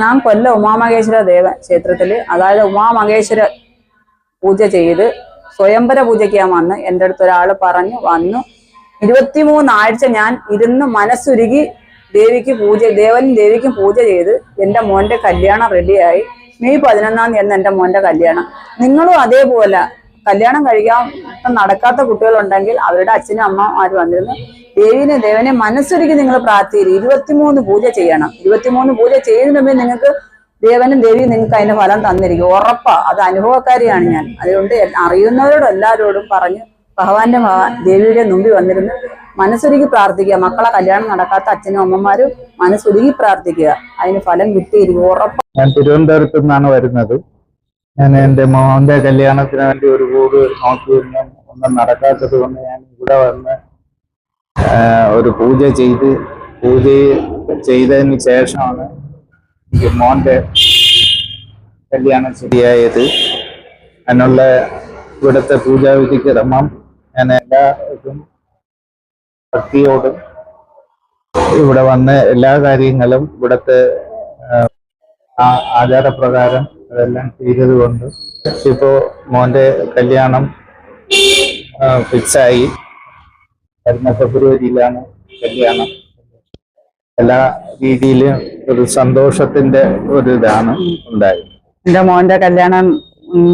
ഞാൻ കൊല്ല ഉമാമഹേശ്വര ദേവ ക്ഷേത്രത്തിൽ അതായത് ഉമാമഹേശ്വര പൂജ ചെയ്ത് സ്വയംവര പൂജയ്ക്ക് ഞാൻ വന്ന് എന്റെ അടുത്ത് ഒരാൾ പറഞ്ഞു വന്നു. ഇരുപത്തിമൂന്നാഴ്ച ഞാൻ ഇരുന്ന് മനസ്സുരുകി ദേവിക്ക് പൂജ ദേവനും ദേവിക്കും പൂജ ചെയ്ത് എന്റെ മോന്റെ കല്യാണം റെഡിയായി മെയ് പതിനൊന്നാം തീയതി എന്റെ മോന്റെ കല്യാണം. നിങ്ങളും അതേപോലെ കല്യാണം കഴിക്കാൻ നടക്കാത്ത കുട്ടികളുണ്ടെങ്കിൽ അവരുടെ അച്ഛനും അമ്മമാരും വന്നിരുന്നു? ദേവിനെ ദേവനെ മനസ്സൊരുക്കി നിങ്ങൾ പ്രാർത്ഥിക്കും ഇരുപത്തിമൂന്ന് പൂജ ചെയ്യണം. ഇരുപത്തിമൂന്ന് പൂജ ചെയ്യുന്നതിന് മുമ്പേ നിങ്ങൾക്ക് ദേവനും ദേവിയും നിങ്ങൾക്ക് അതിന്റെ ഫലം തന്നിരിക്കും. ഉറപ്പാ. അത് അനുഭവക്കാരിയാണ് ഞാൻ. അതുകൊണ്ട് അറിയുന്നവരോട് എല്ലാവരോടും പറഞ്ഞ് ഭഗവാന്റെ ദേവിയുടെ മുമ്പിൽ വന്നിരുന്ന് മനസ്സൊരുക്കി പ്രാർത്ഥിക്കുക. മക്കളെ കല്യാണം നടക്കാത്ത അച്ഛനും അമ്മമാരും മനസ്സൊരുക്കി പ്രാർത്ഥിക്കുക. അതിന് ഫലം കിട്ടിയിരിക്കും. ഉറപ്പാ. ഞാൻ തിരുവനന്തപുരത്ത് നിന്നാണ് വരുന്നത്. ഞാൻ എന്റെ മോന്റെ കല്യാണത്തിന് വേണ്ടി ഒരു കൂട് നോക്കിയിരുന്നു ഒന്നും നടക്കാത്തത് കൊണ്ട് ഞാൻ ഇവിടെ വന്ന് ഒരു പൂജ ചെയ്ത് പൂജ ചെയ്തതിന് ശേഷമാണ് എനിക്ക് മോന്റെ കല്യാണം ശരിയായത്. അതിനുള്ള ഇവിടുത്തെ പൂജാവിധിക്ക് ക്രമം ഞാൻ എല്ലാവർക്കും ഭക്തിയോടും ഇവിടെ വന്ന് എല്ലാ കാര്യങ്ങളും ഇവിടുത്തെ ആചാരപ്രകാരം അതെല്ലാം ചെയ്തത് കൊണ്ട് ഇപ്പോ മോന്റെ കല്യാണം ഫിക്സായി വരുന്ന ഫെബ്രുവരിയിലാണ് കല്യാണം. എല്ലാ രീതിയിലും ഒരു സന്തോഷത്തിന്റെ ഒരു ഇതാണ് ഉണ്ടായത്. എന്റെ മോന്റെ കല്യാണം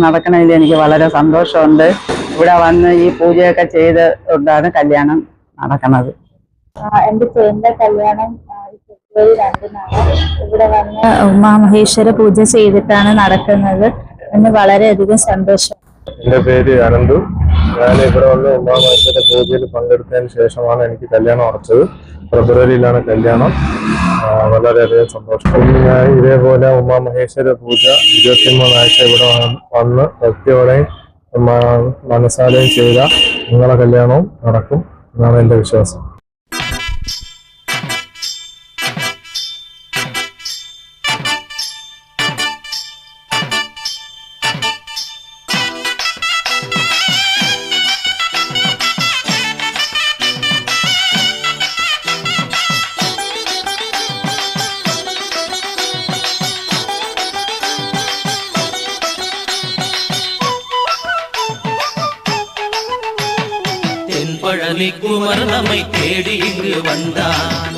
നടക്കണതിൽ എനിക്ക് വളരെ സന്തോഷമുണ്ട്. ഇവിടെ വന്ന് ഈ പൂജയൊക്കെ ചെയ്ത് കൊണ്ടാണ് കല്യാണം നടക്കുന്നത് എന്റെ ചേന്റെ കല്യാണം ഫെബ്രുവരി രണ്ടിനാണ് ഇവിടെ വന്ന് ഉമാമഹേശ്വര പൂജ ചെയ്തിട്ടാണ് നടക്കുന്നത്. എന്ന് വളരെയധികം സന്തോഷം. എന്റെ പേര് അനന്തു. ഞാൻ ഇവിടെ വന്ന് ഉമാമഹേശ്വര പൂജയിൽ പങ്കെടുത്തതിന് ശേഷമാണ് എനിക്ക് കല്യാണം ഉറച്ചത്. ഫെബ്രുവരിയിലാണ് കല്യാണം. വളരെയധികം സന്തോഷം. ഞാൻ ഇതേപോലെ ഉമാമഹേശ്വര പൂജ ഇരുപത്തിമൂന്നാഴ്ച ഇവിടെ വന്ന് ഭക്തിയോടെയും മനസ്സാലയും മനസ്സാലെയും ചെയ്ത നിങ്ങളെ കല്യാണവും നടക്കും എന്നാണ് എന്റെ വിശ്വാസം. தென்பழனி குமர் நம்மை தேடி இங்கு வந்தான்.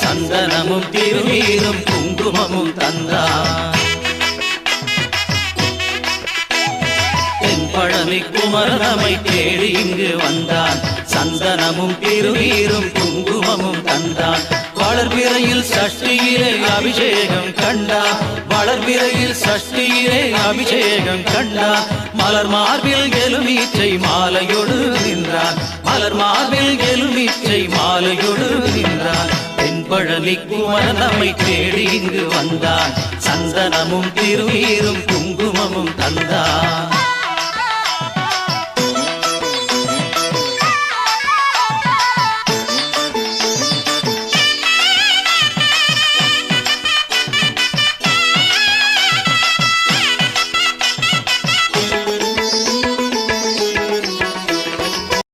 சந்தனமும் திருநீரும் குங்குமமும் தந்தான். தென்பழனி குமர் தேடி இங்கு வந்தான். சந்தனமும் திருநீரும் குங்குமமும் தந்தான். வளர்பிறையில் சஷ்டியிலே அபிஷேகம் கண்டா. வளர்பிறையில் சஷ்டியிலே அபிஷேகம் கண்டா. மலர் மார்பில் எலுமீச்சை மாலையொடு நின்றான் மலர் மார்பில் எலுமீச்சை மாலையொடு நின்றான் தென்பழனி குமரன் நம்மை தேடி இங்கு வந்தான் சந்தனமும் திருநீரும்